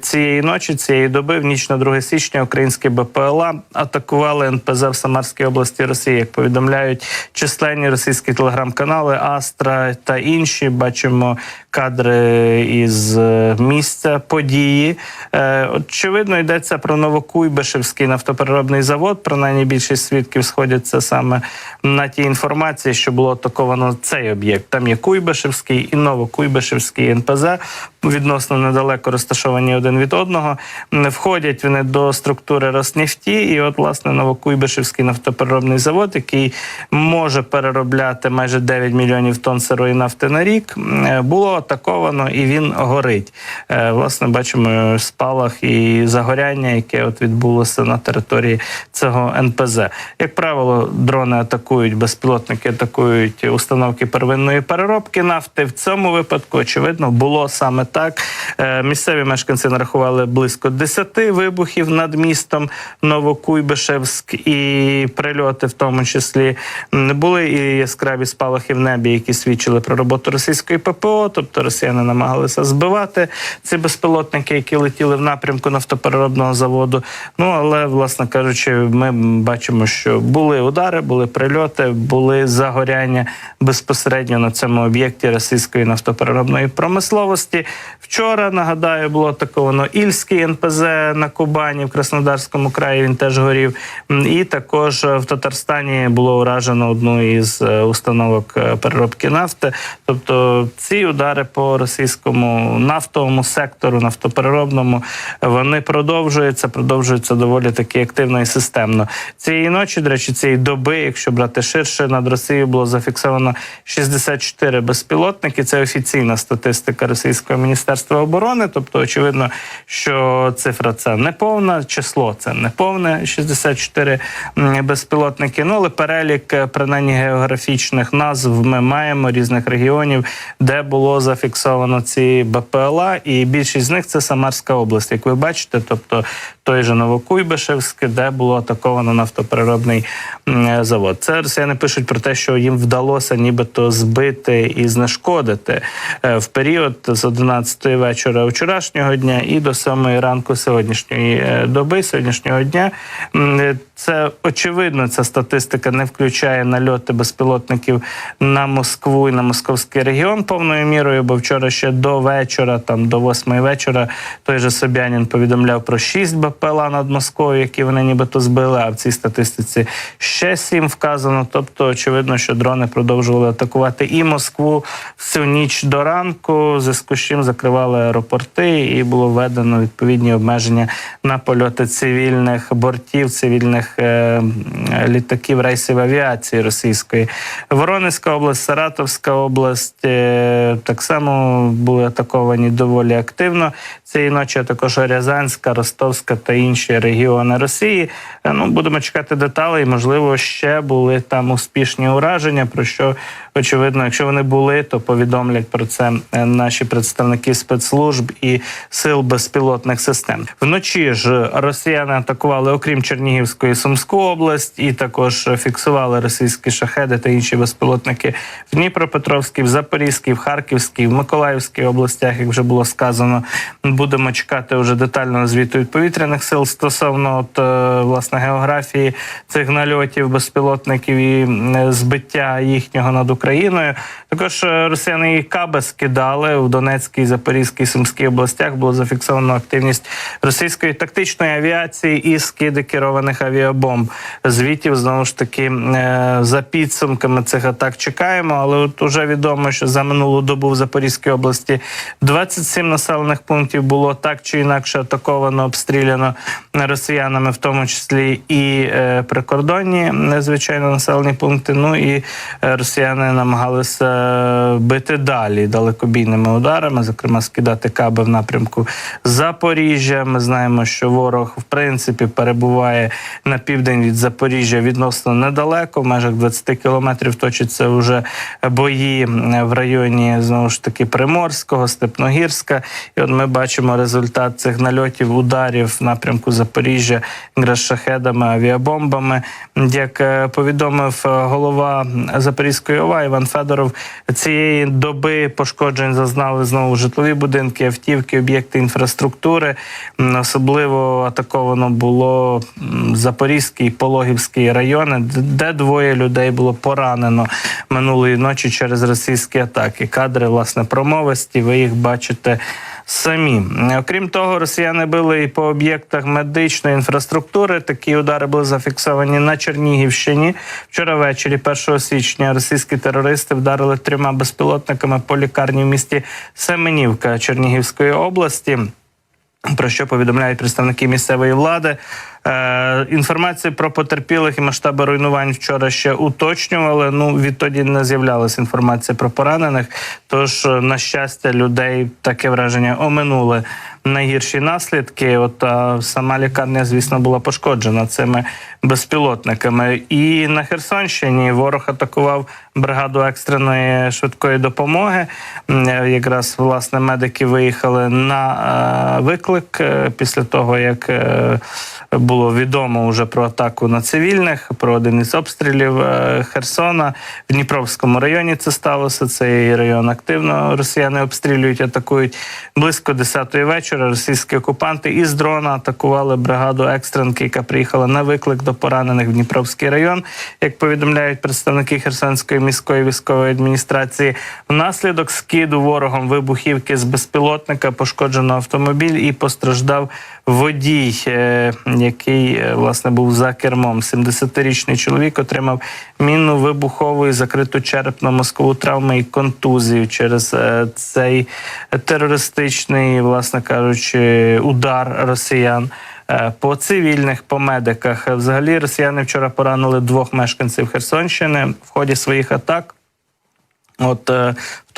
цієї ночі, цієї доби, в ніч на 2 січня, українські БПЛА атакували НПЗ в Самарській області Росії. Як повідомляють численні російські телеграм-канали Астра та інші. Бачимо кадри із е, місця події. Е, Очевидно, йдеться про Новокуйбишевський нафтопереробний завод. Принаймні більшість свідків сходяться саме на тій інформації, що було атаковано цей об'єкт. Там є Куйбишевський і Новокуйбишевський НПЗ. Відносно недалеко розташовані один від одного. М, Входять вони до структури Роснефті, і от власне Новокуйбишевський нафтопереробний завод, який може переробляти майже 9 мільйонів тонн сирої нафти на рік, е, було атаковано і він горить. Е, Власне, бачимо спалах і загоряння, яке от відбулося на території цього НПЗ. Як правило, дрони атакують, безпілотники атакують установки первинної переробки нафти. В цьому випадку, очевидно, було саме так. Е, Місцеві мешканці нарахували близько 10 вибухів над містом Новокуйбишевськ і прильоти, в тому числі М, були і яскраві спалахи в небі, які свідчили про роботу російської ППО. Тобто росіяни намагалися збивати ці безпілотники, які летіли в напрямку нафтопереробного заводу. Ну але, власне кажучи, ми бачимо, що були удари, були прильоти, були загоряння безпосередньо на цьому об'єкті російської нафтопереробної промисловості. Вчора нагадаю, було атаковано Ільський НПЗ на Кубані в Краснодарському краї. Він теж горів. І також в Татарстані було уражено одну із е, установок е, переробки нафти. Тобто ці удари по російському нафтовому сектору, нафтопереробному, вони продовжуються, продовжуються доволі таки активно і системно. Цієї ночі, до речі, цієї доби, якщо брати ширше, над Росією було зафіксовано 64 безпілотники. Це офіційна статистика Російського міністерства оборони. Тобто, очевидно, що цифра це не повна, число це не повне 64 м, безпілотники. Ну але перелік е, принаймні географічних назв ми маємо різних регіонів, де було зафіксовано ці БПЛА, і більшість з них це Самарська область, як ви бачите, тобто той же Новокуйбишевськ, де було атаковано нафтопереробний завод. Це росіяни пишуть про те, що їм вдалося нібито збити і знешкодити е, в період з 11 вечора вчорашнього дня і до 7 ранку сьогоднішньої е, доби, сьогоднішнього дня. Це очевидно, ця статистика не включає нальоти безпілотників на Москву і на московський регіон повною мірою, бо вчора ще до вечора, там до 8 вечора, той же Собянін повідомляв про 6 БПЛА над Москвою, які вони нібито збили. А в цій статистиці ще 7 вказано. Тобто, очевидно, що дрони продовжували атакувати і Москву всю ніч до ранку, зв'язку з чим закривали аеропорти, і було введено відповідні обмеження на польоти цивільних бортів, цивільних е, літаків рейсів авіації російської. Воронезька область, Саратовська область е, так само були атаковані доволі активно цієї ночі. а Також Рязанська, Ростовська та інші регіони Росії. Е, Ну будемо чекати деталей. Можливо, ще були там успішні ураження. Про що очевидно, якщо вони були, то повідомлять про це наші представники спецслужб і сил безпілотних систем. Вночі ж росіяни атакували, окрім Чернігівської, Сумську область, і також фіксували російські шахеди та інші безпілотники в Дніпропетровській, в Запорізькій, в Харківській, в Миколаївській областях, як вже було сказано. Будемо чекати вже детального звіту від повітряних сил стосовно от, е, власне географії цих нальотів безпілотників і збиття їхнього над Україною. Також е, росіяни і каби скидали в Донецькій, Запорізькій, Сумській областях. Було зафіксовано активність російської тактичної авіації і скиди керованих авіабомб. Звітів знову ж таки е, за підсумками цих атак чекаємо. Але от уже відомо, що за минулу добу в Запорізькій області 27 населених пунктів було так чи інакше атаковано, обстріляно росіянами, в тому числі і е, прикордонні е, звичайно населені пункти. Ну і е, росіяни намагалися бити далі далекобійними ударами, зокрема скидати каби в напрямку Запоріжжя. Ми знаємо, що ворог в принципі перебуває на південь від Запоріжжя відносно недалеко. В межах 20 кілометрів точаться вже бої в районі знову ж таки Приморського, Степногірська. І от ми бачимо результат цих нальотів, ударів в напрямку Запоріжжя якраз шахедами, авіабомбами. Як е, повідомив е, голова Запорізької ОВА Іван Федоров, цієї доби пошкоджень зазнали знову житлові будинки, автівки, об'єкти інфраструктури. Особливо атаковано було м, Запорізький і Пологівський райони, де двоє людей було поранено минулої ночі через російські атаки. Кадри власне промовисті. Ви їх бачите. Самі окрім того, росіяни били і по об'єктах медичної інфраструктури. Такі удари були зафіксовані на Чернігівщині. Вчора ввечері, 1 січня, російські терористи вдарили трьома безпілотниками по лікарні в місті Семенівка Чернігівської області. Про що повідомляють представники місцевої влади? Е, інформацію про потерпілих і масштаби руйнувань вчора ще уточнювали. Ну відтоді не з'являлася інформація про поранених. Тож, е, на щастя, людей таке враження оминули найгірші наслідки. От а сама лікарня, звісно, була пошкоджена цими безпілотниками. І на Херсонщині ворог атакував бригаду екстреної швидкої допомоги. Е, Якраз власне медики виїхали на е, виклик після того, як було відомо вже про атаку на цивільних, про один із обстрілів е, Херсона в Дніпровському районі. Це сталося. Цей район активно росіяни обстрілюють, атакують близько 10-ї вечора. Російські окупанти із дрона атакували бригаду екстренки, яка приїхала на виклик до поранених в Дніпровський район. Як повідомляють представники Херсонської міської військової адміністрації, внаслідок скиду ворогом вибухівки з безпілотника пошкоджено автомобіль і постраждав водій, е, який е, власне був за кермом. 70-річний чоловік отримав мінну вибухову і закриту черепно-мозкову травму і контузію через е, цей терористичний, власне кажучи, удар росіян. Е, По цивільних, по медиках, взагалі, росіяни вчора поранили двох мешканців Херсонщини в ході своїх атак. От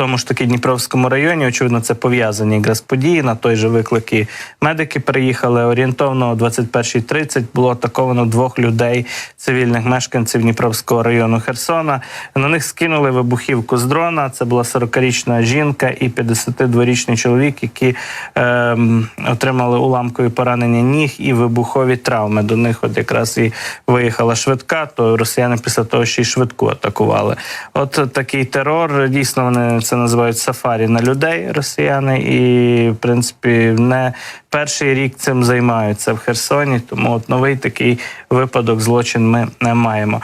тому ж таки Дніпровському районі, очевидно, це пов'язані якраз події. На той же виклик і медики приїхали. Орієнтовно о 21.30 було атаковано двох людей, цивільних мешканців Дніпровського району Херсона. На них скинули вибухівку з дрона. Це була 40-річна жінка і 52-річний чоловік, які ем, отримали уламкові поранення ніг і вибухові травми. До них от якраз і виїхала швидка. То росіяни після того ще й швидку атакували. От такий терор. Дійсно, вони це називають сафарі на людей, росіяни, і в принципі не перший рік цим займаються в Херсоні. Тому от новий такий випадок злочин ми не маємо.